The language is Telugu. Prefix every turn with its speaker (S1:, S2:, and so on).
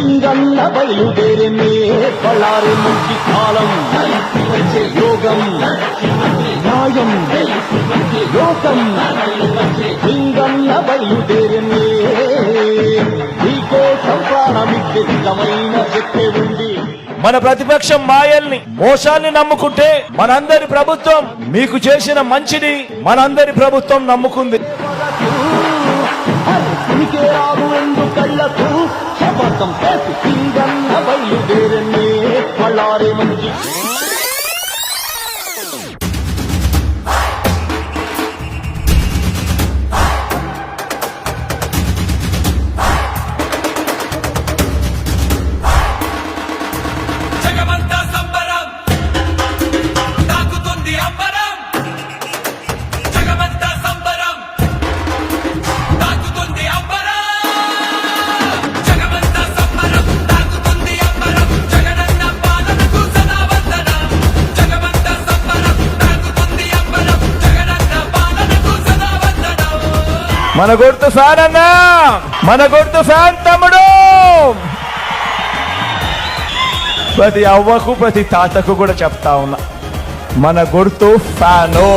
S1: సింగన్న బయలుదేరినే బళ్ళారి మంచి కాలం. యోగం. న్యాయం. లోకం. సింగన్న బయలుదేరినే నీకోసం ప్రాణమిచ్చే నిజమైన శక్తి ఉంది.
S2: మన ప్రతిపక్షం మాయల్ని మోసాల్ని నమ్ముకుంటే మనందరి ప్రభుత్వం మీకు చేసిన మంచిని మనందరి ప్రభుత్వం నమ్ముకుంది.
S3: தங்கம் சிங்கம் நவையில் வேறன்னே வளாரே மஞ்சி.
S2: మన గుర్తు ఫ్యాన్ అన్నా మన గుర్తు ఫ్యాన్ తమ్ముడు. ప్రతి అవ్వకు ప్రతి తాతకు కూడా చెప్తా ఉన్నా మన గుర్తు ఫ్యాను.